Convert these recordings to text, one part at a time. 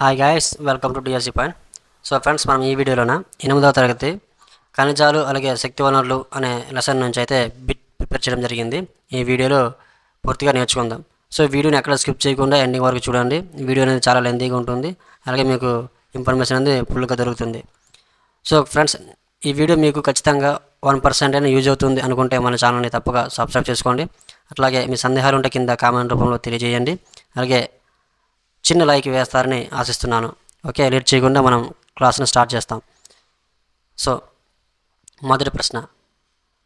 Hi guys welcome to DSC point so friends మనం ఈ వీడియోలోన ఎనిమిదవ తరగతి ఖనిజాలు అలాగే శక్తి వనరులు అనే లెసన్ నుంచి అయితే బిట్ ప్రిపేర్ చేయడం జరిగింది. ఈ వీడియోలో పూర్తిగా నేర్చుకుందాం. సో వీడియోని ఎక్కడ స్కిప్ చేయకుండా ఎండింగ్ వరకు చూడండి. వీడియో అనేది చాలా లెంతీగా ఉంటుంది. అలాగే మీకు ఇన్ఫర్మేషన్ అనేది ఫుల్గా దొరుకుతుంది. సో ఫ్రెండ్స్ ఈ వీడియో మీకు ఖచ్చితంగా వన్ పర్సెంట్ అయినా యూజ్ అవుతుంది అనుకుంటే మన ఛానల్ని తప్పగా సబ్స్క్రైబ్ చేసుకోండి. అట్లాగే మీ సందేహాలు ఉంటే కింద కామెంట్ రూపంలో తెలియజేయండి. అలాగే చిన్న లైక్ వేస్తారని ఆశిస్తున్నాను. ఓకే లేట్ చేయకుండా మనం క్లాస్ని స్టార్ట్ చేస్తాం. సో మొదటి ప్రశ్న.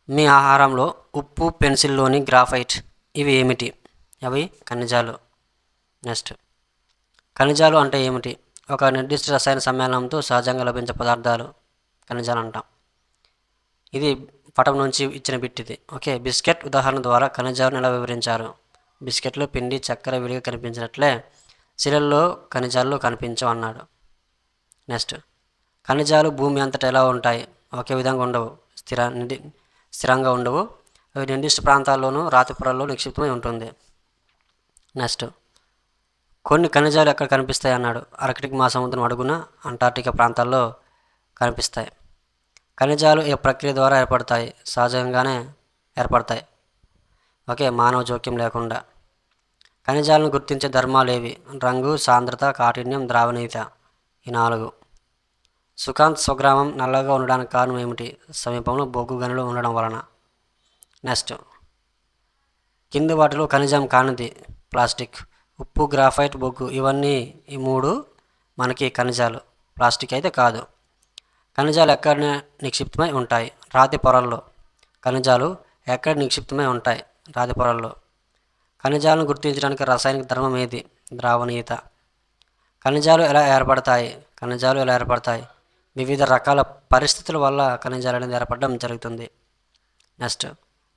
మీ ఆహారంలో ఉప్పు పెన్సిల్లోని గ్రాఫైట్ ఇవి ఏమిటి? అవి ఖనిజాలు. నెక్స్ట్. ఖనిజాలు అంటే ఏమిటి? ఒక నిర్దిష్ట రసాయన సమ్మేళనంతో సహజంగా లభించే పదార్థాలు ఖనిజాలు అంటాం. ఇది పటం నుంచి ఇచ్చిన బిట్టిది ఓకే బిస్కెట్ ఉదాహరణ ద్వారా ఖనిజాలను ఎలా వివరించారు? బిస్కెట్లో పిండి చక్కెర విడిగా కనిపించినట్లే శిలల్లో ఖనిజాలు కనిపించవు అన్నాడు నెక్స్ట్ ఖనిజాలు భూమి అంతటా ఎలా ఉంటాయి? ఒకే విధంగా ఉండవు స్థిర నిడి స్థిరంగా ఉండవు. అవి నిర్దిష్ట ప్రాంతాల్లోనూ రాతి పొరల్లో నిక్షిప్తమై ఉంటుంది. నెక్స్ట్ కొన్ని ఖనిజాలు ఎక్కడ కనిపిస్తాయి అన్నాడు. ఆర్కిటిక్ మహాసముద్రం అడుగున అంటార్టికా ప్రాంతాల్లో కనిపిస్తాయి. ఖనిజాలు ఏ ప్రక్రియ ద్వారా ఏర్పడతాయి? సహజంగానే ఏర్పడతాయి. ఓకే మానవ జోక్యం లేకుండా. ఖనిజాలను గుర్తించే ధర్మాలు ఏవి? రంగు సాంద్రత కాఠిన్యం ద్రావణీయత. ఈ నాలుగు. సుకాంత్ స్వగ్రామం నల్లగా ఉండడానికి కారణం ఏమిటి? సమీపంలో బొగ్గు గనులు ఉండడం వలన. నెక్స్ట్. కింది వాటిలో ఖనిజం కానిది. ప్లాస్టిక్. ఉప్పు గ్రాఫైట్ బొగ్గు. ఇవన్నీ ఈ మూడు మనకి ఖనిజాలు. ప్లాస్టిక్ అయితే కాదు. ఖనిజాలు ఎక్కడ నిక్షిప్తమై ఉంటాయి? రాతి పొరల్లో. ఖనిజాలు ఎక్కడ నిక్షిప్తమై ఉంటాయి? రాతి పొరల్లో. ఖనిజాలను గుర్తించడానికి రసాయనిక ధర్మం ఏది? ద్రావణీయత. ఖనిజాలు ఎలా ఏర్పడతాయి? ఖనిజాలు ఎలా ఏర్పడతాయి? వివిధ రకాల పరిస్థితుల వల్ల ఖనిజాలు అనేది ఏర్పడడం జరుగుతుంది. నెక్స్ట్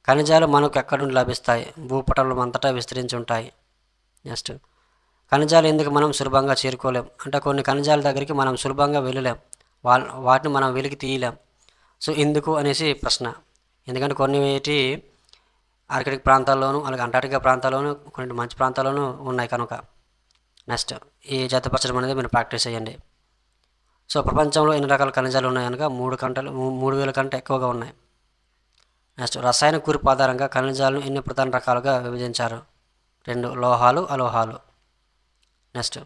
ఖనిజాలు మనకు ఎక్కడి నుండి లభిస్తాయి? భూపటలం అంతటా విస్తరించి ఉంటాయి. నెక్స్ట్ ఖనిజాలు ఎందుకు మనం సులభంగా చేరుకోలేం? అంటే కొన్ని ఖనిజాల దగ్గరికి మనం సులభంగా వెళ్ళలేం. వా వాటిని మనం వెలికి తీయలేం. సో ఎందుకు అనేసి ప్రశ్న. ఎందుకంటే కొన్ని వేటి ఆర్కిటిక్ ప్రాంతాల్లోనూ అలాగే అంటార్టికా ప్రాంతాల్లోనూ కొన్ని మంచి ప్రాంతాల్లోనూ ఉన్నాయి కనుక. నెక్స్ట్ ఈ జతపరచడం అనేది మీరు ప్రాక్టీస్ చేయండి. సో ప్రపంచంలో ఎన్ని రకాల ఖనిజాలు ఉన్నాయి కనుక? మూడు గంటలు మూడు వేల కంటే ఎక్కువగా ఉన్నాయి. నెక్స్ట్ రసాయన కూర్పు ఆధారంగా ఖనిజాలను ఎన్ని ప్రధాన రకాలుగా విభజించారు? రెండు లోహాలు అలోహాలు. నెక్స్ట్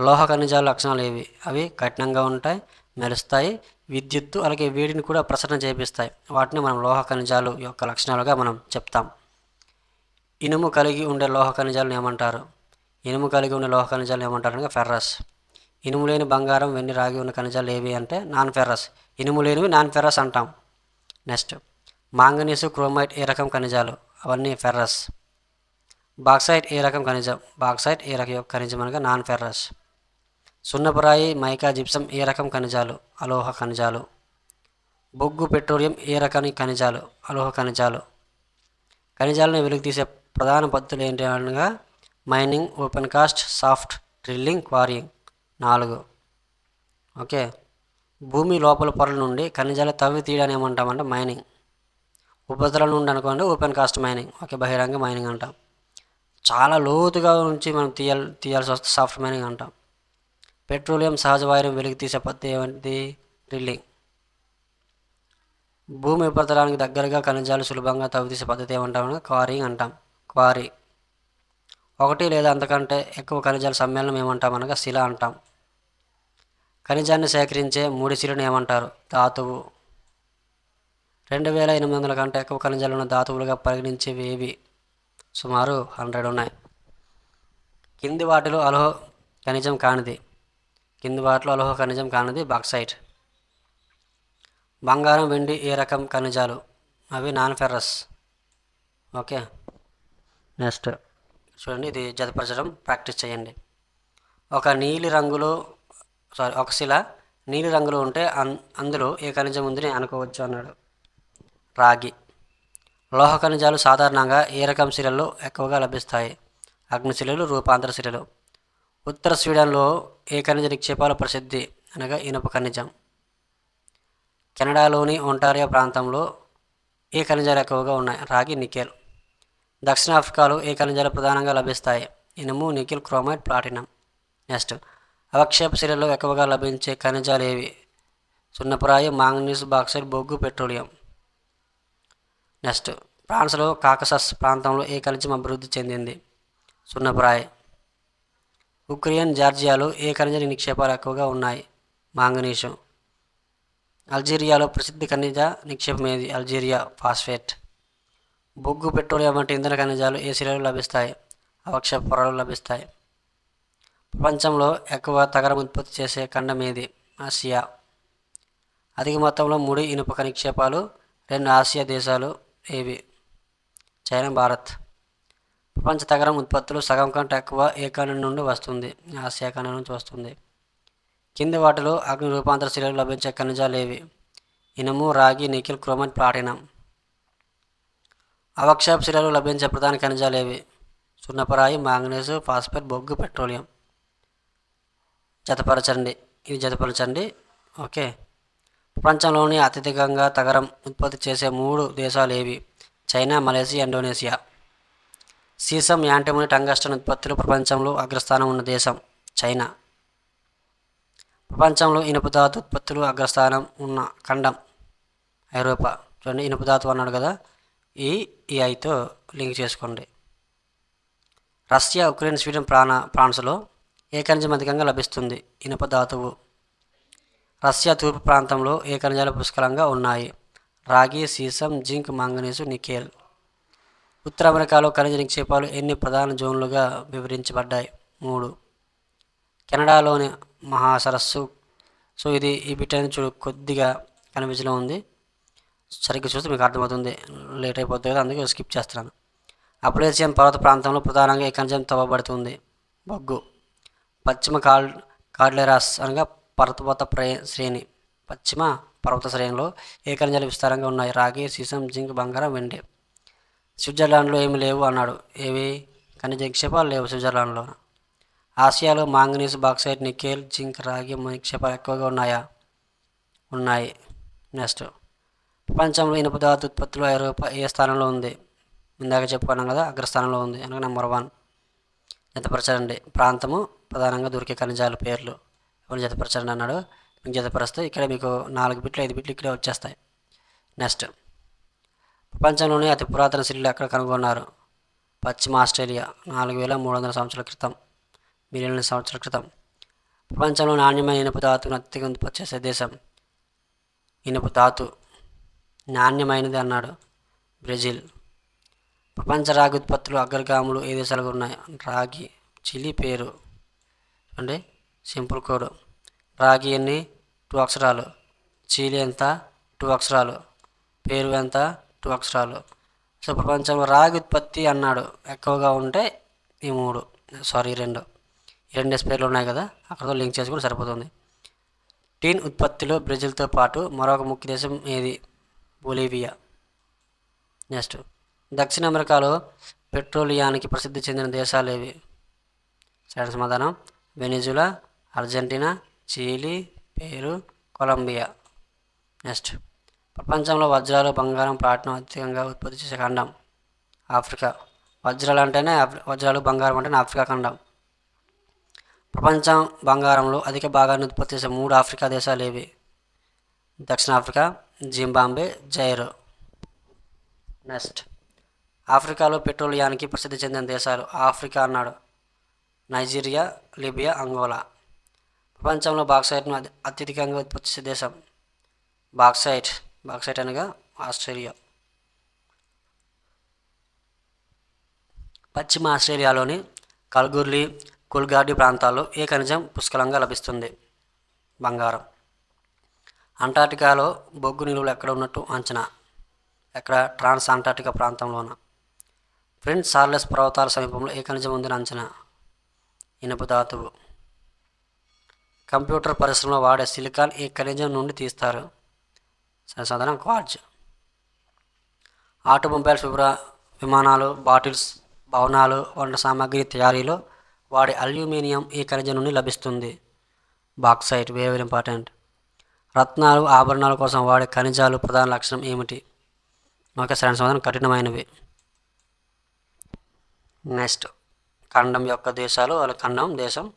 లోహ ఖనిజాల లక్షణాలు ఏవి? అవి కఠినంగా ఉంటాయి మెరుస్తాయి విద్యుత్తు అలాగే వేడిని కూడా ప్రసరణ చేపిస్తాయి వాటిని మనం లోహ ఖనిజాలు యొక్క లక్షణాలుగా మనం చెప్తాం. ఇనుము కలిగి ఉండే లోహ ఖనిజాలను ఏమంటారు? ఇనుము కలిగి ఉండే లోహ ఖనిజాలు ఏమంటారు అనగా ఫెర్రస్. ఇనుము లేని బంగారం వెన్ని రాగి ఉన్న ఖనిజాలు ఏవి అంటే నాన్ ఫెర్రస్. ఇనుము లేనివి నాన్ ఫెర్రస్ అంటాం. నెక్స్ట్ మాంగనీసు క్రోమైట్ ఏ రకం ఖనిజాలు? అవన్నీ ఫెర్రస్. బాక్సైట్ ఏ రకం ఖనిజం? బాక్సైట్ ఏ రకం ఖనిజం అనగా నాన్ ఫెర్రస్. సున్నపురాయి మైకా జిప్సం ఏ రకం ఖనిజాలు? అలోహ ఖనిజాలు. బొగ్గు పెట్రోలియం ఏ రకాని ఖనిజాలు? అలోహ ఖనిజాలు. ఖనిజాలను వెలుగు తీసే ప్రధాన పద్ధతులు ఏంటి అనగా mining open cast shaft drilling quarrying నాలుగు. ఓకే. భూమి లోపల పొరల నుండి ఖనిజాలు తవ్వి తీయడాన్ని ఏమంటామంటే మైనింగ్. ఉపరితలం నుండి అనుకోండి ఓపెన్ కాస్ట్ మైనింగ్. ఓకే బహిరంగ మైనింగ్ అంటాం. చాలా లోతుగా ఉంచి మనం తీయాలి తీయాల్సి వస్తే సాఫ్ట్ మైనింగ్ అంటాం. పెట్రోలియం సహజ వాయువు వెలికి తీసే పద్ధతి ఏమిటి డ్రిల్లింగ్. భూమి ఉపరితలానికి దగ్గరగా ఖనిజాలు సులభంగా తవ్వి తీసే పద్ధతి ఏమంటామని క్వారింగ్ అంటాం. క్వారీ. ఒకటి లేదా అంతకంటే ఎక్కువ ఖనిజాల సమ్మేళనం ఏమంటాం అనగా శిల అంటాం. ఖనిజాన్ని సేకరించే మూడు శిలను ఏమంటారు? ధాతువు. రెండు వేల ఎనిమిది వందల కంటే ఎక్కువ ఖనిజాలు ఉన్న ధాతువులుగా పరిగణించేవి ఏవి సుమారు హండ్రెడ్ ఉన్నాయి. కింది వాటిలో అలహో ఖనిజం కానిది. కింది వాటిలో అలోహ ఖనిజం కానిది బాక్సైట్. బంగారం వెండి ఏ రకం ఖనిజాలు? అవి నాన్ ఫెర్రస్. ఓకే. నెక్స్ట్. చూడండి ఇది జతపరచడం ప్రాక్టీస్ చేయండి. ఒక నీలి రంగులో సారీ ఒక శిల నీలి రంగులో ఉంటే అందులో ఏ ఖనిజం ఉందని అనుకోవచ్చు అన్నాడు. రాగి. లోహ ఖనిజాలు సాధారణంగా ఏ రకం శిలల్లో ఎక్కువగా లభిస్తాయి? అగ్నిశిలలు రూపాంతర శిలలు. ఉత్తర స్వీడన్లో ఏ ఖనిజ నిక్షేపాలు ప్రసిద్ధి అనగా ఇనుప ఖనిజం. కెనడాలోని ఒంటారియా ప్రాంతంలో ఏ ఖనిజాలు ఎక్కువగా ఉన్నాయి. రాగి నికెల్. దక్షిణాఫ్రికాలో ఏ ఖనిజాలు ప్రధానంగా లభిస్తాయి. ఇనుము నికెల్ క్రోమైట్ ప్లాటినం. నెక్స్ట్. అవక్షేప శిలలో ఎక్కువగా లభించే ఖనిజాలు ఏవి? సున్నపురాయి మాంగనీస్ బాక్సైడ్ బొగ్గు పెట్రోలియం. నెక్స్ట్. ఫ్రాన్స్లో కాకసస్ ప్రాంతంలో ఏ ఖనిజం అభివృద్ధి చెందింది. సున్నపురాయి. ఉక్రెయిన్ జార్జియాలో ఏ ఖనిజ నిక్షేపాలు ఎక్కువగా ఉన్నాయి. మాంగనీషు. అల్జీరియాలో ప్రసిద్ధ ఖనిజ నిక్షేపం ఏది? Algeria phosphate. బొగ్గు పెట్రోలియం వంటి ఇంధన ఖనిజాలు ఏ శిలలో లభిస్తాయి? అవక్ష పొరలు లభిస్తాయి. ప్రపంచంలో ఎక్కువ తగరం ఉత్పత్తి చేసే ఖండం ఏది? ఆసియా. అధిక మొత్తంలో ముడి ఇనుప నిక్షేపాలు రెండు ఆసియా దేశాలు ఏవి? చైనా భారత్. ప్రపంచ తగరం ఉత్పత్తులు సగం కంటే ఎక్కువ ఏ ఖండం నుండి వస్తుంది ఆసియా ఖండం నుంచి వస్తుంది. కింది వాటిలో అగ్ని రూపాంతర శిలలో లభించే ఖనిజాలు ఏవి? ఇనుము రాగి నికిల్ క్రోమన్ ప్లాటినం. అవక్షేప శిలలో లభించే ప్రధాన ఖనిజాలు ఏవి? సున్నపరాయి మాంగనీసు ఫాస్ఫేట్ బొగ్గు పెట్రోలియం. జతపరచండి. ఇది జతపరచండి. ఓకే. ప్రపంచంలోని అత్యధికంగా తగరం ఉత్పత్తి చేసే మూడు దేశాలు ఏవి? China Malaysia Indonesia. Sesame antimony tungsten ఉత్పత్తిలో ప్రపంచంలో అగ్రస్థానం ఉన్న దేశం చైనా. ప్రపంచంలో ఇనుప ధాతు ఉత్పత్తులు అగ్రస్థానం ఉన్న ఖండం ఐరోపా. చూడండి ఇనుప ధాతు అన్నాడు కదా? ఈ ఈఐతో లింక్ చేసుకోండి. రష్యా ఉక్రెయిన్ స్వీడన్ ప్రాణ ఫ్రాన్స్లో ఏ ఖనిజం అధికంగా లభిస్తుంది ఇనుప ధాతువు. రష్యా తూర్పు ప్రాంతంలో ఏ ఖనిజాలు పుష్కలంగా ఉన్నాయి. రాగి సీసం జింక్ మాంగనీసు నికేల్. ఉత్తర అమెరికాలో ఖనిజ నిక్షేపాలు ఎన్ని ప్రధాన జోన్లుగా వివరించబడ్డాయి? మూడు. కెనడాలోని మహాసరస్సు. సో ఇది ఈ బిట్ చూడు కొద్దిగా కనిపించలో ఉంది. సరిగ్గా చూస్తే మీకు అర్థమవుతుంది. లేట్ అయిపోతుంది కదా అందుకే స్కిప్ చేస్తున్నాను. అప్లేసియన్ పర్వత ప్రాంతంలో ప్రధానంగా ఈ ఖనిజం తవ్వబడుతుంది. బొగ్గు. పశ్చిమ కాల్ కార్డెరాస్ అనగా పర్వత శ్రేణి. పశ్చిమ పర్వత శ్రేణిలో ఏ ఖనిజాలు విస్తారంగా ఉన్నాయి? రాగి సీసం జింక్ బంగారం వెండి. స్విట్జర్లాండ్లో ఏమి లేవు అన్నాడు. ఏవి? ఖనిజ నిక్షేపాలు లేవు స్విట్జర్లాండ్లో. ఆసియాలో మాంగనీస్ బాక్సైట్ నికెల్ జింక్ రాగి నిక్షేపాలు ఎక్కువగా ఉన్నాయా? ఉన్నాయి. నెక్స్ట్. ప్రపంచంలో ఇనుప పదార్థ ఉత్పత్తిలో ఐరోపా ఏ స్థానంలో ఉంది? ఇందాక చెప్పుకున్నాం కదా అగ్రస్థానంలో ఉంది. అనగా నెంబర్ వన్. జతపరచండి. ప్రాంతము ప్రధానంగా దొరికే ఖనిజాల పేర్లు. ఎవరు జతపరచండి అన్నాడు? మీకు జతపరిస్తే ఇక్కడ మీకు నాలుగు బిట్లు ఐదు బిట్లు ఇక్కడే వచ్చేస్తాయి. నెక్స్ట్. ప్రపంచంలోనే అతి పురాతన శిల్లు ఎక్కడ కనుగొన్నారు? పశ్చిమ ఆస్ట్రేలియా నాలుగు వేల మూడు వందల సంవత్సరాల క్రితం మిలియన్ల సంవత్సరాల క్రితం. ప్రపంచంలో నాణ్యమైన ఇనుప ధాతువును అత్యధిక ఉత్పత్తి చేసే దేశం. ఇనుప ధాతు నాణ్యమైనది అన్నాడు బ్రెజిల్. ప్రపంచ రాగి ఉత్పత్తులు అగ్రగాములు ఏ దేశాలకు ఉన్నాయి? రాగి చిలి పేరు. అంటే సింపుల్ కోడ్. రాగి ఎన్ని? టూ అక్షరాలు. చీలి ఎంత? టూ అక్షరాలు. పేరు ఎంత? టూ అక్షరాలు సో ప్రపంచంలో రాగి ఉత్పత్తి అన్నాడు. ఎక్కువగా ఉంటే ఈ మూడు. సారీ రెండు. రెండు స్పేర్లు ఉన్నాయి కదా అక్కడతో లింక్ చేసుకుని సరిపోతుంది. టీన్ ఉత్పత్తిలో బ్రెజిల్తో పాటు మరొక ముఖ్య దేశం ఏది? బొలీవియా. నెక్స్ట్. దక్షిణ అమెరికాలో పెట్రోలియానికి ప్రసిద్ధి చెందిన దేశాలు ఏవి? సరైన సమాధానం. వెనిజులా అర్జెంటీనా చీలీ పేరు కొలంబియా. నెక్స్ట్. ప్రపంచంలో వజ్రాలు బంగారం ప్లాటినం అత్యధికంగా ఉత్పత్తి చేసే ఖండం ఆఫ్రికా. వజ్రాలు అంటేనే ఆఫ్రి- వజ్రాలు బంగారం అంటేనే ఆఫ్రికా ఖండం. ప్రపంచం బంగారంలో అధిక భాగాన్ని ఉత్పత్తి చేసే మూడు ఆఫ్రికా దేశాలు ఏవి? దక్షిణాఫ్రికా జింబాంబే జైరో. నెక్స్ట్. ఆఫ్రికాలో పెట్రోలియానికి ప్రసిద్ధి చెందిన దేశాలు ఆఫ్రికా అన్నాడు. Nigeria Libya Angola. ప్రపంచంలో బాక్సైట్ను అత్యధికంగా ఉత్పత్తి చేసే దేశం బాక్సైట్. బాక్సైట్ అనగా ఆస్ట్రేలియా. పశ్చిమ ఆస్ట్రేలియాలోని కల్గుర్లి కుల్గార్డి ప్రాంతాల్లో ఏ ఖనిజం పుష్కలంగా లభిస్తుంది? బంగారం. అంటార్టికాలో బొగ్గు నిలువలు ఎక్కడ ఉన్నట్టు అంచనా? ఎక్కడ? ట్రాన్స్ అంటార్టికా ప్రాంతంలోన? ప్రిన్స్ సార్లెస్ పర్వతాల సమీపంలో ఏ ఖనిజం ఉందని అంచనా? ఇనుప ధాతువు. కంప్యూటర్ పరిశ్రమలో వాడే సిలికాన్ ఏ ఖనిజం నుండి తీస్తారు? సాధారణ క్వార్జ్ ఆటోమొబైల్స్ వివర విమానాలు బాటిల్స్ భవనాలు వంట సామాగ్రి తయారీలో వాడే అల్యూమినియం ఈ ఖనిజం నుండి లభిస్తుంది. Bauxite very very important. రత్నాలు ఆభరణాల కోసం వాడే ఖనిజాలు ప్రధాన లక్షణం ఏమిటి? ఓకే సరైన సమాధానం కఠినమైనవి. నెక్స్ట్. ఖండం యొక్క దేశాలు వాళ్ళ ఖండం దేశం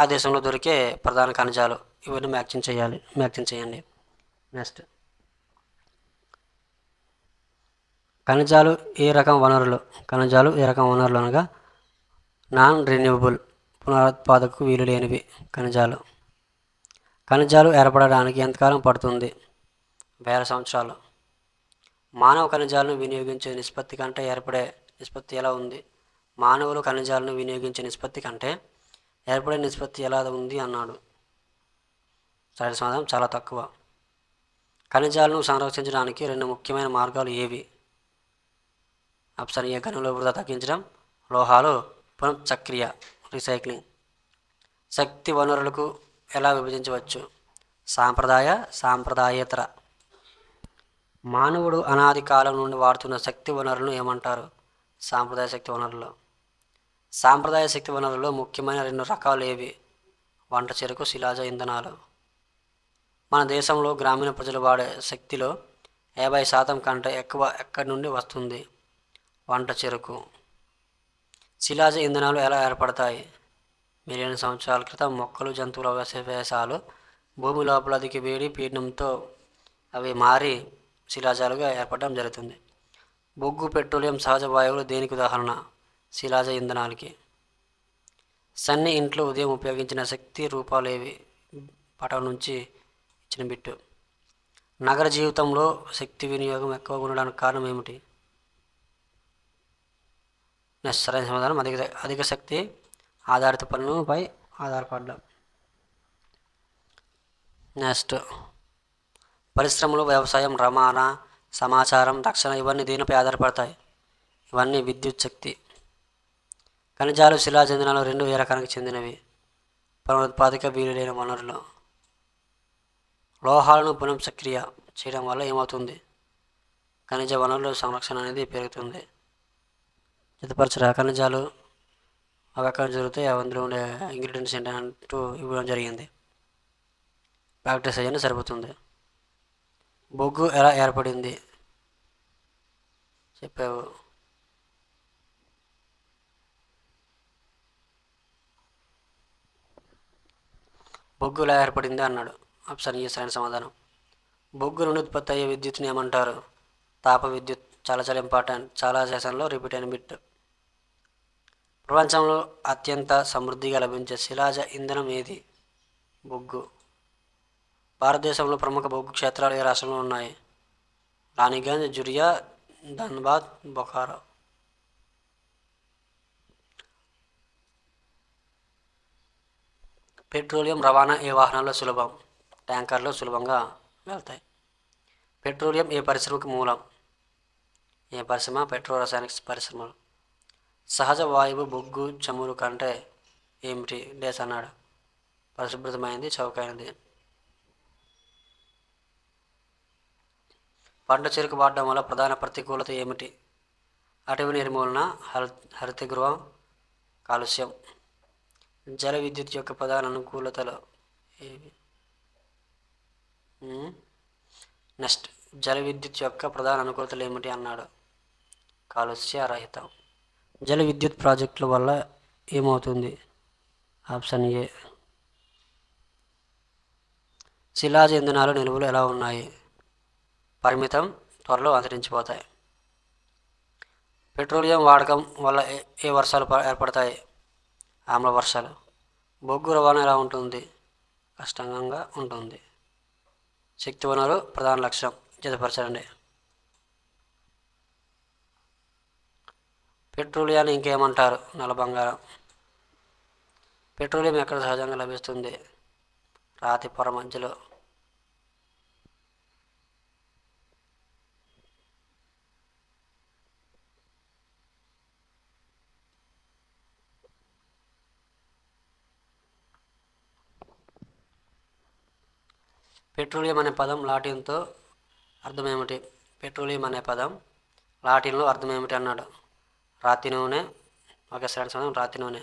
ఆ దేశంలో దొరికే ప్రధాన ఖనిజాలు. ఇవన్నీ మ్యాచింగ్ చేయాలి మ్యాచింగ్ చేయండి. నెక్స్ట్. ఖనిజాలు ఏ రకం వనరులు? ఖనిజాలు ఏ రకం వనరులు అనగా నాన్ రెన్యూవబుల్ పునరుత్పాదకు వీలు లేనివి ఖనిజాలు. ఖనిజాలు ఏర్పడడానికి ఎంతకాలం పడుతుంది? వేల సంవత్సరాలు. మానవ ఖనిజాలను వినియోగించే నిష్పత్తి కంటే ఏర్పడే నిష్పత్తి ఎలా ఉంది? మానవులు ఖనిజాలను వినియోగించే నిష్పత్తి కంటే ఏర్పడే నిష్పత్తి ఎలా ఉంది అన్నాడు. సరైన సమాధానం చాలా తక్కువ. ఖనిజాలను సంరక్షించడానికి రెండు ముఖ్యమైన మార్గాలు ఏవి? ఆప్షన్ ఏ గనుల వృధా తగ్గించడం లోహాలు పునఃచక్రియ రీసైక్లింగ్. శక్తి వనరులకు ఎలా విభజించవచ్చు? సాంప్రదాయ సాంప్రదాయేతర. మానవుడు అనాది కాలం నుండి వాడుతున్న శక్తి వనరులను ఏమంటారు? సాంప్రదాయ శక్తి వనరులు. సాంప్రదాయ శక్తి వనరుల్లో ముఖ్యమైన రెండు రకాలు ఏవి? వంట చెరుకు శిలాజ ఇంధనాలు. మన దేశంలో గ్రామీణ ప్రజలు వాడే శక్తిలో యాభై శాతం కంటే ఎక్కువ ఎక్కడి నుండి వస్తుంది? వంట చెరుకు. శిలాజ ఇంధనాలు ఎలా ఏర్పడతాయి? మిలియన్ సంవత్సరాల క్రితం మొక్కలు జంతువుల అవశేషాలు భూమి లోపల అధిక వేడి పీడనంతో అవి మారి శిలాజాలుగా ఏర్పడడం జరుగుతుంది. బొగ్గు పెట్రోలియం సహజ వాయువులు దేనికి ఉదాహరణ? శిలాజ ఇంధనాలకి. సన్ని ఇంట్లో ఉదయం ఉపయోగించిన శక్తి రూపాలు ఏవి పటం నుంచి ఇచ్చిన బిట్టు. నగర జీవితంలో శక్తి వినియోగం ఎక్కువగా ఉండడానికి కారణం ఏమిటి? నెక్స్ట్ సరైన సమాధానం అధిక అధిక శక్తి ఆధారిత పనులపై ఆధారపడడం. నెక్స్ట్ పరిశ్రమలు వ్యవసాయం రవాణా సమాచారం రక్షణ ఇవన్నీ దీనిపై ఆధారపడతాయి? ఇవన్నీ విద్యుత్ శక్తి. ఖనిజాలు శిలాచందనాలు రెండు ఏ రకానికి చెందినవి? పునరుత్పాదక వీలు లేని వనరులు. లోహాలను పునఃచక్రియ చేయడం వల్ల ఏమవుతుంది? ఖనిజ వనరుల సంరక్షణ అనేది పెరుగుతుంది. జతపరచరా ఖనిజాలు అవి అవకాశం జరుగుతాయి అందులో ఉండే ఇంగ్రీడియంట్స్ అంటూ ఇవ్వడం జరిగింది. ప్రాక్టీస్ అయ్యానే సరిపోతుంది. బొగ్గు ఎలా ఏర్పడింది? చెప్పావు. బొగ్గు ఎలా ఏర్పడింది అన్నాడు. ఆప్షన్ ఈ సరైన సమాధానం. బొగ్గు నుండి ఉత్పత్తి అయ్యే విద్యుత్ని ఏమంటారు? తాప విద్యుత్ చాలా చాలా ఇంపార్టెంట్ చాలా సెషన్లో రిపీట్ అయిన బిట్ ప్రపంచంలో అత్యంత సమృద్ధిగా లభించే శిలాజ ఇంధనం ఏది? బొగ్గు. భారతదేశంలో ప్రముఖ బొగ్గు క్షేత్రాలు ఏ రాష్ట్రంలో ఉన్నాయి? రాణిగంజ్ జురియా ధన్బాద్ బొకారో. పెట్రోలియం రవాణా ఏ వాహనాల్లో సులభం? ట్యాంకర్లు సులభంగా వెళ్తాయి. పెట్రోలియం ఏ పరిశ్రమకు మూలం? ఏ పరిశ్రమ? పెట్రో రసాయనిక్స్ పరిశ్రమలు. సహజ వాయువు బొగ్గు చమురు కంటే ఏమిటి? డేస్ అన్నాడు. పరిశుభ్రతమైంది చౌకైనది. పంట చెరుకు వాడడం వల్ల ప్రధాన ప్రతికూలత ఏమిటి? అటవీ నిర్మూలన హరి హరిత గృహం కాలుష్యం. జల విద్యుత్ యొక్క ప్రధాన అనుకూలతలు ఏవి? నెక్స్ట్. జల విద్యుత్ యొక్క ప్రధాన అనుకూలతలు ఏమిటి? అన్నాడు. కాలుష్య రహితం. జల విద్యుత్ ప్రాజెక్టుల వల్ల ఏమవుతుంది? Option A. శిలాజ ఇంధనాలు నిల్వలు ఎలా ఉన్నాయి? పరిమితం త్వరలో అంతరించిపోతాయి. పెట్రోలియం వాడకం వల్ల ఏ ఏ వర్షాలు ఏర్పడతాయి? ఆమ్ల వర్షాలు. బొగ్గు రవాణా ఎలా ఉంటుంది? కష్టంగా ఉంటుంది. శక్తి వనరు ప్రధాన లక్ష్యం. జతపరచండి. పెట్రోలియాన్ని ఇంకేమంటారు? నల్ల బంగారం. పెట్రోలియం ఎక్కడ సహజంగా లభిస్తుంది? రాతి పొర మధ్యలో. పెట్రోలియం అనే పదం లాటిన్తో అర్థం ఏమిటి పెట్రోలియం అనే పదం లాటిన్లో అర్థం ఏమిటి అన్నాడు. రాతి నూనె ఒక సైడ్ సమయం రాతి నూనె.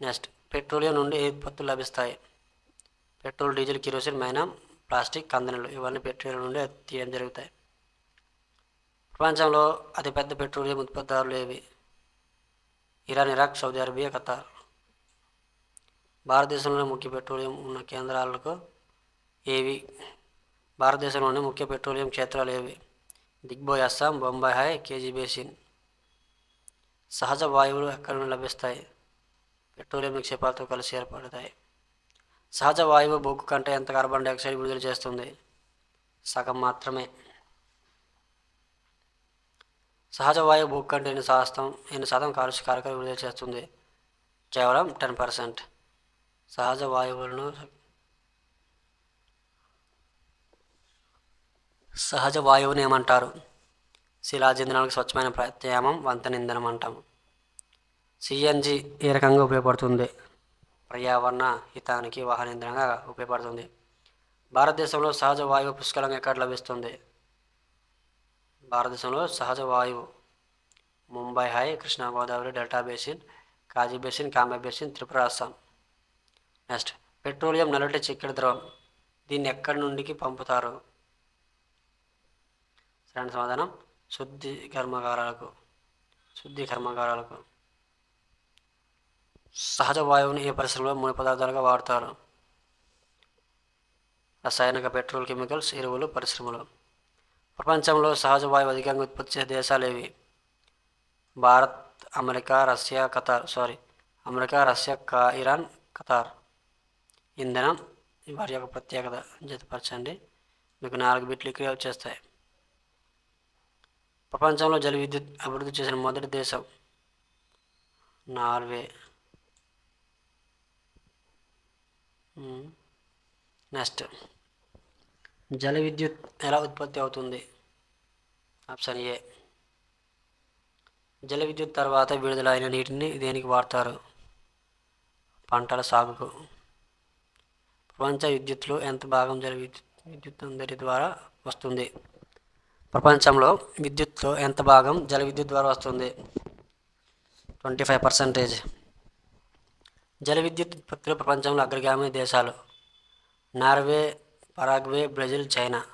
నెక్స్ట్ పెట్రోలియం నుండి ఏ ఉత్పత్తులు లభిస్తాయి? పెట్రోల్ డీజిల్ కిరోసిన్ మైనం ప్లాస్టిక్ కందనలు ఇవన్నీ పెట్రోలియం నుండి తీయడం జరుగుతాయి. ప్రపంచంలో అతిపెద్ద పెట్రోలియం ఉత్పత్తిదారులు ఏవి? Iran Iraq Saudi Arabia Qatar. భారతదేశంలోని ముఖ్య పెట్రోలియం ఉన్న కేంద్రాలకు ఏవి? భారతదేశంలోని ముఖ్య పెట్రోలియం క్షేత్రాలు ఏవి? Digboi Assam Bombay high KG basin సహజ వాయువులు ఎక్కడ నుండి లభిస్తాయి. పెట్రోలియం నిక్షేపాలతో కలిసి ఏర్పడతాయి. సహజ వాయువు బొగ్గు కంటే ఎంత కార్బన్ డైఆక్సైడ్ విడుదల చేస్తుంది? సగం మాత్రమే. సహజ వాయువు బొగ్గు కంటే ఎన్ని శాతం ఎన్ని శాతం కాలుష్య కారకాలు విడుదల చేస్తుంది? కేవలం టెన్ పర్సెంట్. సహజ వాయువులను సహజ వాయువుని ఏమంటారు? శిలాజేంద్రాలకు స్వచ్ఛమైన ప్రత్యామం వంతెన ఇంధనం అంటాము. సిఎన్జి ఏ రకంగా ఉపయోగపడుతుంది? పర్యావరణ హితానికి వాహన ఇంధనంగా ఉపయోగపడుతుంది. భారతదేశంలో సహజ వాయువు పుష్కలంగా ఎక్కడ లభిస్తుంది? భారతదేశంలో సహజ వాయువు Mumbai high Krishna Godavari delta basin KG basin Cambay basin Tripura Assam. Next petroleum నల్లటి చిక్కడి ద్రవం. దీన్ని ఎక్కడి నుండికి పంపుతారు? సరైన సమాధానం శుద్ధి కర్మాగారాలకు శుద్ధి కర్మాగారాలకు సహజ వాయువుని ఏ పరిశ్రమలో మూడు పదార్థాలుగా వాడతారు? రసాయనిక పెట్రోల్ కెమికల్స్ ఎరువులు పరిశ్రమలు. ప్రపంచంలో సహజ వాయువు అధికంగా ఉత్పత్తి చేసే దేశాలు ఏవి Bharat America Russia Qatar sorry America Russia కా ఇరాన్ ఖతార్. ఇంధనం వారి యొక్క ప్రత్యేకత జతపరచండి మీకు నాలుగు బిట్లు క్రియేట్ చేస్తాయి. ప్రపంచంలో జల విద్యుత్ అభివృద్ధి చేసిన మొదటి దేశం నార్వే. నెక్స్ట్. జల విద్యుత్ ఎలా ఉత్పత్తి అవుతుంది? Option A. జల విద్యుత్ తర్వాత విడుదలైన నీటిని దేనికి వాడతారు? పంటల సాగుకు. ప్రపంచ విద్యుత్లో ఎంత భాగం జల విద్యుత్ విద్యుత్ అందరి ద్వారా వస్తుంది? ప్రపంచంలో విద్యుత్లో ఎంత భాగం జల విద్యుత్ ద్వారా వస్తుంది? Twenty five percentage. జల విద్యుత్ ఉత్పత్తిలో ప్రపంచంలో అగ్రగామి దేశాలు నార్వే పరాగ్వే బ్రెజిల్ చైనా.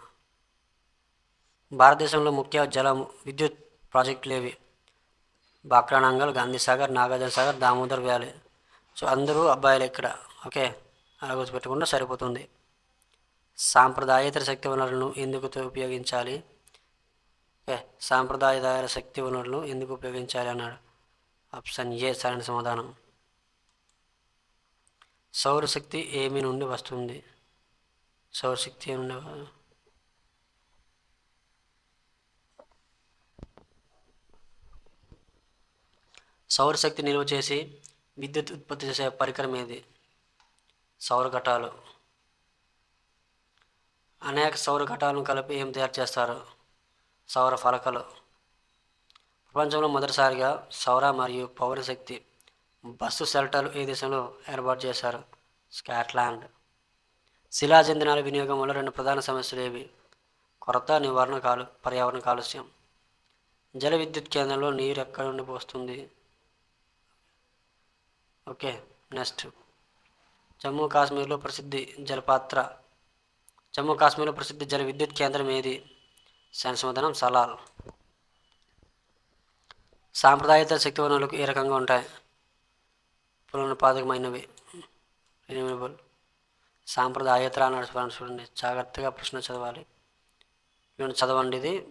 భారతదేశంలో ముఖ్య జల విద్యుత్ ప్రాజెక్టులు ఏవి? బాక్రానంగల్ గాంధీ సాగర్ నాగార్జున సాగర్ దామోదర్ వ్యాలీ. సో అందరూ అబ్బాయిలు ఇక్కడ. ఓకే? అలా గుర్తుపెట్టుకుంటే సరిపోతుంది. సాంప్రదాయేతర శక్తి వనరులను ఎందుకు ఉపయోగించాలి? సాంప్రదాయ దాయాల శక్తి వనరులను ఎందుకు ఉపయోగించాలి అన్నాడు. ఆప్షన్ ఏ సరైన సమాధానం. సౌరశక్తి ఏమి నుండి వస్తుంది? సౌరశక్తి ఏమి నుండి సౌరశక్తి నిల్వ చేసి విద్యుత్ ఉత్పత్తి చేసే పరికరం ఏది? సౌర ఘటాలు. అనేక సౌర ఘటాలను కలిపి ఏం తయారు చేస్తారు? సౌర ఫలకలు. ప్రపంచంలో మొదటిసారిగా సౌర మరియు పౌరశక్తి బస్సు సెల్టర్లు ఏ దేశంలో ఏర్పాటు చేశారు. స్కాట్లాండ్. శిలాజంధనాల వినియోగం వల్ల రెండు ప్రధాన సమస్యలు ఏవి? కొరత నివారణ కాలు పర్యావరణ కాలుష్యం. జల విద్యుత్ కేంద్రంలో నీరు ఎక్కడి నుండి పోస్తుంది? Okay next. జమ్మూ కాశ్మీర్లో ప్రసిద్ధి జలపాత్ర. జమ్మూ కాశ్మీర్లో ప్రసిద్ధి జల విద్యుత్ కేంద్రం ఏది? సైన్స్ సమాధానం సలాల్. సాంప్రదాయత శక్తి వనరులకు ఏ రకంగా ఉంటాయి? పునరుత్పాదకమైనవి. రెన్యూవబుల్ సాంప్రదాయతరా అన్నాడు చూడండి. జాగ్రత్తగా ప్రశ్న చదవాలి. ఇవన్నీ చదవండి ఇది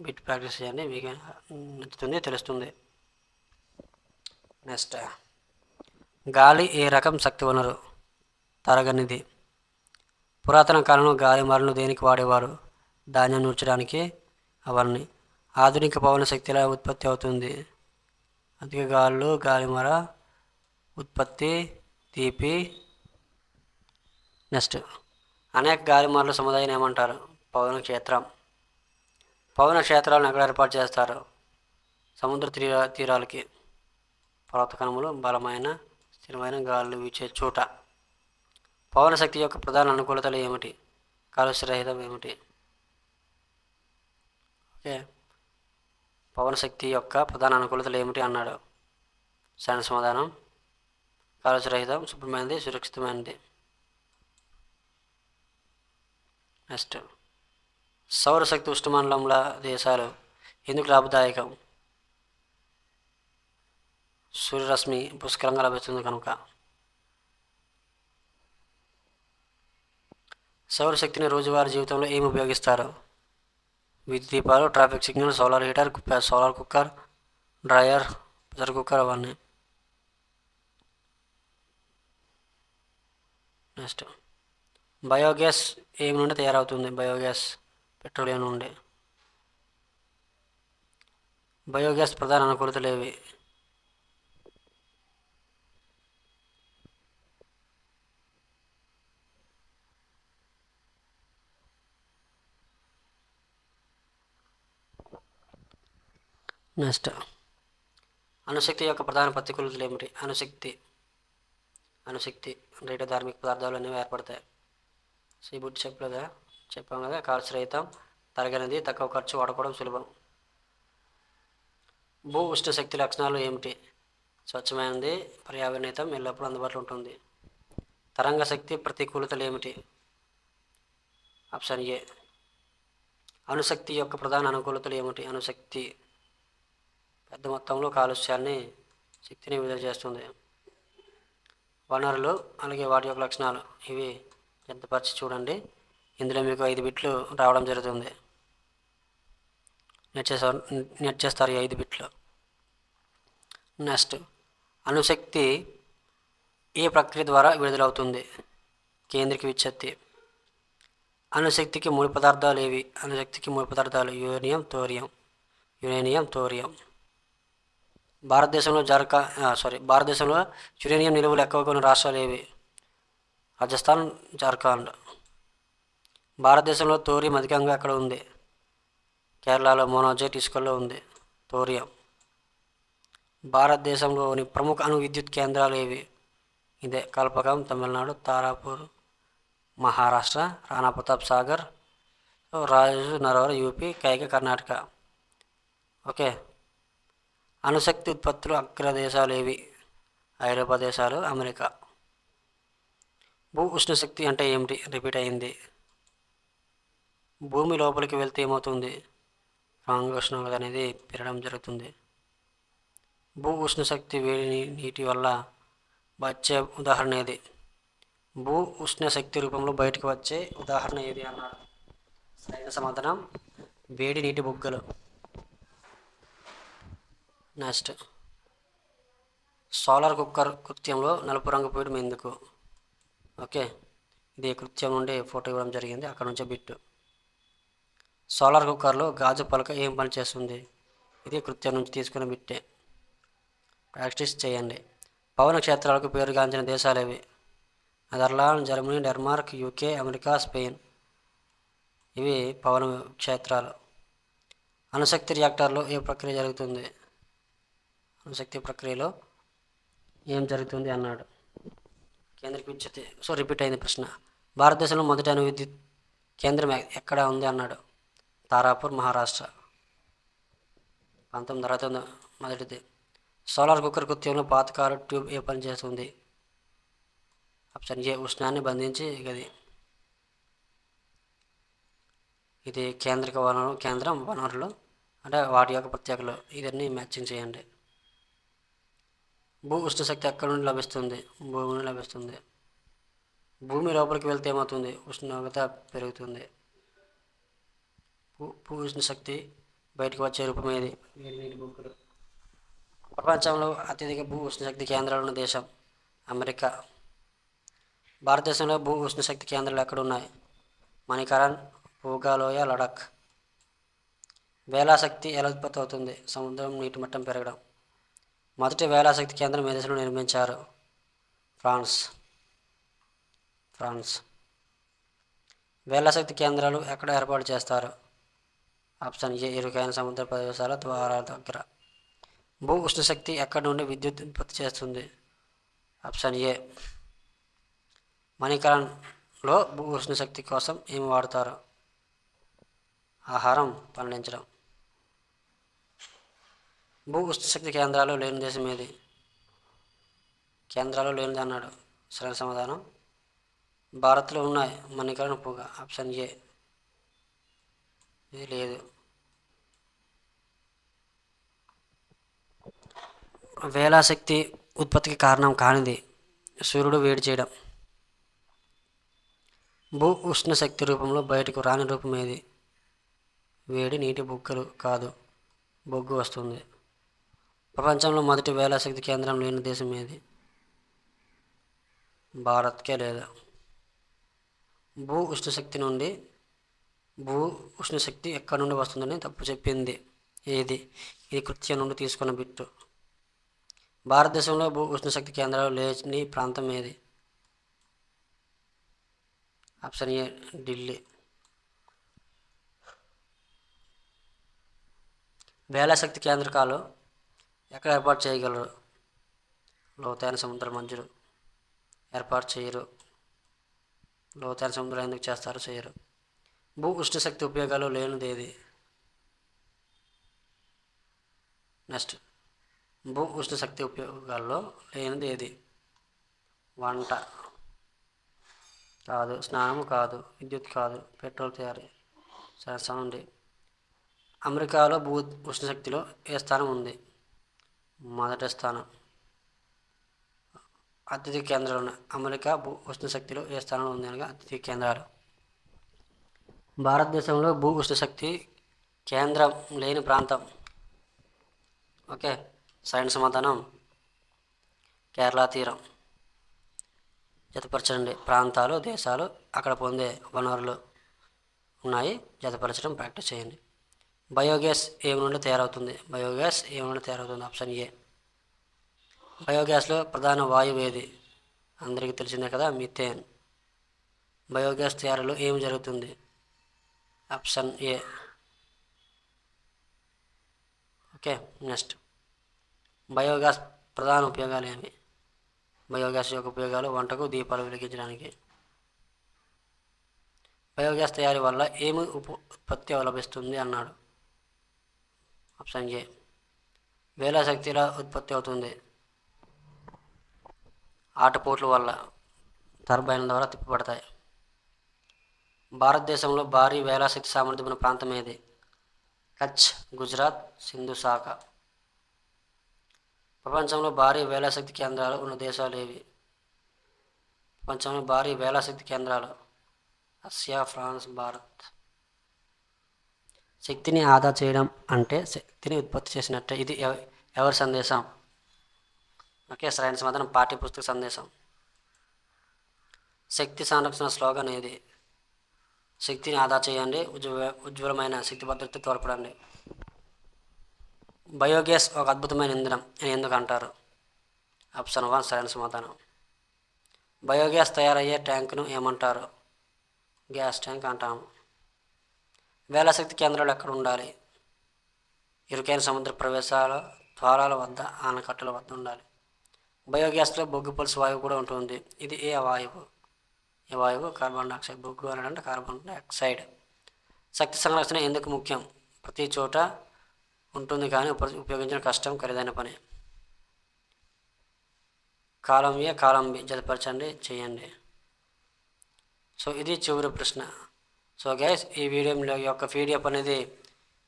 బిట్ ప్రాక్టీస్ చేయండి. మీకు నచ్చుతుంది తెలుస్తుంది. నెక్స్ట్. గాలి ఏ రకం శక్తి వనరు తరగనిది. పురాతన కాలంలో గాలి మరలను దేనికి వాడేవారు? ధాన్యం నూర్చడానికి అవన్నీ. ఆధునిక పవన శక్తి ఎలా ఉత్పత్తి అవుతుంది. అధిక గాలులు గాలిమర ఉత్పత్తి తీపి నెక్స్ట్ అనేక గాలిమరల సముదాయం ఏమంటారు? పవన క్షేత్రం. పవన క్షేత్రాలను ఎక్కడ ఏర్పాటు చేస్తారు? సముద్ర తీర తీరాలకి. పర్వతకణములు బలమైన స్థిరమైన గాలులు వీచే చోట. పవన శక్తి యొక్క ప్రధాన అనుకూలతలు ఏమిటి? కాలుష్యరహితం ఏమిటి? పవన శక్తి యొక్క ప్రధాన అనుకూలతలు ఏమిటి అన్నాడు. సరైన సమాధానం కాలుష్యరహితం శుభ్రమైనది సురక్షితమైనది. నెక్స్ట్ సౌరశక్తి ఉష్ణమండలముల దేశాలు ఎందుకు లాభదాయకం? సూర్యరశ్మి పుష్కలంగా లభిస్తుంది కనుక. సౌరశక్తిని రోజువారీ జీవితంలో ఏమి ఉపయోగిస్తారు? విద్యుత్ దీపాలు traffic signal solar heater solar cooker dryer pressure cooker అవన్నీ. నెక్స్ట్. బయోగ్యాస్ ఏమి నుండి తయారవుతుంది? బయోగ్యాస్ పెట్రోలియం నుండి. బయోగ్యాస్ ప్రధాన అనుకూలతలు ఏవి? నెక్స్ట్ అణుశక్తి యొక్క ప్రధాన ప్రతికూలతలు ఏమిటి? అణుశక్తి అణుశక్తి రేటు ధార్మిక పదార్థాలు అనేవి ఏర్పడతాయి. సో ఈ చెప్పలేదా? చెప్పాం కదా ఖర్చు రహితం తరగనిది తక్కువ ఖర్చు వాడుకోవడం సులభం. భూ ఉష్ణ శక్తి లక్షణాలు ఏమిటి? స్వచ్ఛమైనది పర్యావరణీతం ఎల్లప్పుడూ అందుబాటులో ఉంటుంది. తరంగ శక్తి ప్రతికూలతలు ఏమిటి? Option A. అణుశక్తి యొక్క ప్రధాన అనుకూలతలు ఏమిటి? అణుశక్తి పెద్ద మొత్తంలో కాలుష్యాన్ని శక్తిని విడుదల చేస్తుంది. వనరులు అలాగే వాటి యొక్క లక్షణాలు ఇవి జతపరిచి చూడండి. ఇందులో మీకు ఐదు బిట్లు రావడం జరుగుతుంది. నెట్ చేస్తారు నెట్ చేస్తారు ఈ ఐదు బిట్లు. నెక్స్ట్ అణుశక్తి ఏ ప్రక్రియ ద్వారా విడుదలవుతుంది? కేంద్రిక విచ్ఛత్తి. అణుశక్తికి మూడు పదార్థాలు ఏవి? అణుశక్తికి మూడు పదార్థాలు యూరేనియం తోరియం. Uranium thorium. భారతదేశంలో జార్ఖండ్ సారీ భారతదేశంలో యురేనియం నిలువలు ఎక్కువగా ఉన్న రాష్ట్రాలు ఏవి? రాజస్థాన్ జార్ఖండ్. భారతదేశంలో థోరియం అధికంగా ఎక్కడ ఉంది. కేరళలో మోనోజైట్ ఇసుకల్లో ఉంది. థోరియం భారతదేశంలోని ప్రముఖ అణు విద్యుత్ కేంద్రాలు ఏవి? ఇదే కల్పకం తమిళనాడు తారాపూర్ మహారాష్ట్ర రాణా ప్రతాప్ సాగర్ రాజు నరవర యూపీ కైక కర్ణాటక. ఓకే. అణుశక్తి ఉత్పత్తులు అగ్ర దేశాలు ఏవి ఐరోపా దేశాలు అమెరికా. భూ ఉష్ణశక్తి అంటే ఏమిటి? రిపీట్ అయింది. భూమి లోపలికి వెళ్తే ఏమవుతుంది? రాంగ్ ఉష్ణోగ్రత అనేది పెరగడం జరుగుతుంది. భూ ఉష్ణశక్తి వేడి నీటి వల్ల వచ్చే ఉదాహరణ ఏది? భూ ఉష్ణ శక్తి రూపంలో బయటకు వచ్చే ఉదాహరణ ఏది అన్నారు? సరైన సమాధానం వేడి నీటి బుగ్గలు. నెక్స్ట్. సోలార్ కుక్కర్ కృత్యంలో నలుపు రంగు పీయడం ఎందుకు? ఓకే. ఇది కృత్యం నుండి ఫోటో ఇవ్వడం జరిగింది. అక్కడ నుంచే బిట్టు. సోలార్ కుక్కర్లో గాజు పలక ఏం పని చేస్తుంది? ఇది కృత్యం నుంచి తీసుకున్న బిట్టే. ప్రాక్టీస్ చేయండి. పవన క్షేత్రాలకు పేరుగాంచిన దేశాలు ఇవి Netherland Germany Denmark UK America Spain. ఇవి పవన క్షేత్రాలు. అణుశక్తి రియాక్టర్లో ఏ ప్రక్రియ జరుగుతుంది? అణుశక్తి ప్రక్రియలో ఏం జరుగుతుంది అన్నాడు. కేంద్రీక విద్యుత్ సో రిపీట్ అయింది ప్రశ్న. భారతదేశంలో మొదటి అణు విద్యుత్ కేంద్రం ఎక్కడ ఉంది అన్నాడు. తారాపూర్ మహారాష్ట్ర. పంతొమ్మిది అరవై తొమ్మిది మొదటిది. సోలార్ కుక్కర్ కృత్యంలో పాతకాలు ట్యూబ్ ఏ పని చేస్తుంది? ఆప్షన్ ఏ ఉష్ణాన్ని బంధించి గది. ఇది కేంద్రిక వనరు కేంద్రం వనరులు అంటే వాటి యొక్క ప్రత్యేకలు ఇవన్నీ మ్యాచింగ్ చేయండి. భూ ఉష్ణశక్తి ఎక్కడి నుండి లభిస్తుంది భూమి నుండి లభిస్తుంది. భూమి లోపలికి వెళ్తే ఏమవుతుంది? ఉష్ణోగ్రత పెరుగుతుంది. భూ భూ ఉష్ణశక్తి బయటకు వచ్చే రూపం ఏది? ప్రపంచంలో అత్యధిక భూ ఉష్ణశక్తి కేంద్రాలు ఉన్న దేశం అమెరికా. భారతదేశంలో భూ ఉష్ణశక్తి కేంద్రాలు ఎక్కడ ఉన్నాయి? మణికరణ్ భూగాలోయ లడక్ వేలాశక్తి ఎలా ఉత్పత్తి అవుతుంది? సముద్రం నీటి మట్టం పెరగడం. మొదటి వేలాశక్తి కేంద్రం ఏ దేశంలో నిర్మించారు? ఫ్రాన్స్. ఫ్రాన్స్. వేలాశక్తి కేంద్రాలు ఎక్కడ ఏర్పాటు చేస్తారు? ఆప్షన్ ఏ ఇరుకైన సముద్ర ప్రదేశాల ద్వారాల దగ్గర. భూ ఉష్ణశక్తి ఎక్కడి నుండి విద్యుత్ ఉత్పత్తి చేస్తుంది? ఆప్షన్ ఏ మణికరణ్లో భూ ఉష్ణశక్తి కోసం ఏమి వాడతారు? ఆహారం పండించడం. భూ ఉష్ణశక్తి కేంద్రాలు లేని దేశం ఏది? కేంద్రాలు లేనిది అన్నాడు. సరైన సమాధానం? భారత్లో ఉన్నాయి. మణికరణ పొగ. Option A. ఇది లేదు. వేలాశక్తి ఉత్పత్తికి కారణం కానిది. సూర్యుడు వేడి చేయడం. భూ ఉష్ణ శక్తి రూపంలో బయటకు రాని రూపం ఏది? వేడి నీటి బుగ్గలు కాదు. బొగ్గు వస్తుంది. ప్రపంచంలో మొదటి వేలాశక్తి కేంద్రం లేని దేశం ఏది? భారత్కే లేదా? భూ ఉష్ణశక్తి నుండి భూ ఉష్ణశక్తి ఎక్కడి నుండి వస్తుందని తప్పు చెప్పింది. ఏది? ఇది కృత్యం నుండి తీసుకున్న బిట్టు. భారతదేశంలో భూ ఉష్ణశక్తి కేంద్రాలు లేని ప్రాంతం ఏది? Option A Delhi. వేలాశక్తి కేంద్రకాలు ఎక్కడ ఏర్పాటు చేయగలరు? లోతైన సముద్ర మధ్యలో ఏర్పాటు చేయరు. లోతైన సముద్రం ఎందుకు చేస్తారు చేయరు. భూ ఉష్ణశక్తి ఉపయోగాలు లేనిది ఏది? నెక్స్ట్. భూ ఉష్ణశక్తి ఉపయోగాల్లో లేనిది ఏది? వంట. కాదు. స్నానం కాదు. విద్యుత్ కాదు. పెట్రోల్ తయారీ. శాస్త్రం అమెరికాలో భూ ఉష్ణశక్తిలో ఏ స్థానం ఉంది? మొదటి స్థానం. అత్యధిక కేంద్రాలు ఉన్నాయి అమెరికా భూ ఉష్ణశక్తిలో ఏ స్థానంలో ఉంది అనగా అత్యధిక కేంద్రాలు. భారతదేశంలో భూ ఉష్ణశక్తి కేంద్రం లేని ప్రాంతం. ఓకే సైన్స్ సమాధానం కేరళ తీరం. జతపరచండి ప్రాంతాలు దేశాలు అక్కడ పొందే వనరులు ఉన్నాయి. జతపరచడం ప్రాక్టీస్ చేయండి. బయోగ్యాస్ ఏమి నుండి తయారవుతుంది? బయోగ్యాస్ ఏమి నుండి తయారవుతుంది? Option A. బయోగ్యాస్లో ప్రధాన వాయువు ఏది? అందరికీ తెలిసిందే కదా మిథేన్. బయోగ్యాస్ తయారీలో ఏమి జరుగుతుంది? Option A. Okay next. Biogas ప్రధాన ఉపయోగాలు ఏమి బయోగ్యాస్ యొక్క ఉపయోగాలు వంటకు దీపాలు వెలిగించడానికి. బయోగ్యాస్ తయారీ వల్ల ఏమి ఉప ఉత్పత్తి లభిస్తుంది అన్నాడు. ఆప్షన్ ఏ వేల శక్తిలా ఉత్పత్తి అవుతుంది. ఆటపోట్ల వల్ల టర్బైన్ల ద్వారా తిప్పబడతాయి. భారతదేశంలో భారీ వేలాశక్తి సామర్థ్యం ఉన్న ప్రాంతం ఏది? కచ్ గుజరాత్ సింధు శాఖ. ప్రపంచంలో భారీ వేలాశక్తి కేంద్రాలు ఉన్న దేశాలు ఏవి? ప్రపంచంలో భారీ వేలాశక్తి కేంద్రాలు రష్యా ఫ్రాన్స్ భారత్. శక్తిని ఆదా చేయడం అంటే శక్తిని ఉత్పత్తి చేసినట్టే. ఇది ఎవరి సందేశం? ఓకే సరైన సమాధానం. పాఠ్య పుస్తక సందేశం. శక్తి సంరక్షణ స్లోగన్ ఇది శక్తిని ఆదా చేయండి. ఉజ్వ ఉజ్వలమైన శక్తి భద్రత తోడ్పడండి. బయోగ్యాస్ ఒక అద్భుతమైన ఇంధనం అని ఎందుకు అంటారు? ఆప్షన్ వన్ సరైన సమాధానం. బయోగ్యాస్ తయారయ్యే ట్యాంకును ఏమంటారు? గ్యాస్ ట్యాంక్ అంటాము. వేలశక్తి కేంద్రాలు ఎక్కడ ఉండాలి? ఇరుకైన సముద్ర ప్రవేశాల ద్వారాల వద్ద ఆనకట్టల వద్ద ఉండాలి. బయోగ్యాస్లో బొగ్గు పలుసు వాయువు కూడా ఉంటుంది. ఇది ఏ వాయువు? ఈ వాయువు? కార్బన్ డైఆక్సైడ్ బొగ్గు అని అంటే కార్బన్ డైఆక్సైడ్. శక్తి సంరక్షణ ఎందుకు ముఖ్యం? ప్రతి చోట ఉంటుంది కానీ ఉపయోగించడం కష్టం ఖరీదైన పని. Column A? Column B. జతపరచండి చేయండి. సో ఇది చివరి ప్రశ్న. సో గైస్ ఈ వీడియో యొక్క పీడిఎఫ్ అనేది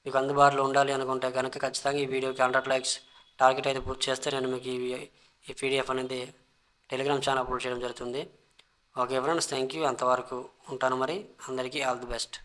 మీకు అందుబాటులో ఉండాలి అనుకుంటే కనుక ఖచ్చితంగా ఈ వీడియోకి హండ్రెడ్ లైక్స్ టార్గెట్ అయితే పూర్తి చేస్తే నేను మీకు ఈ ఈ పీడిఎఫ్ అనేది టెలిగ్రామ్ ఛానల్ అప్లోడ్ చేయడం జరుగుతుంది. ఓకే ఫ్రెండ్స్ థ్యాంక్ యూ అంతవరకు ఉంటాను మరి. అందరికీ ఆల్ ది బెస్ట్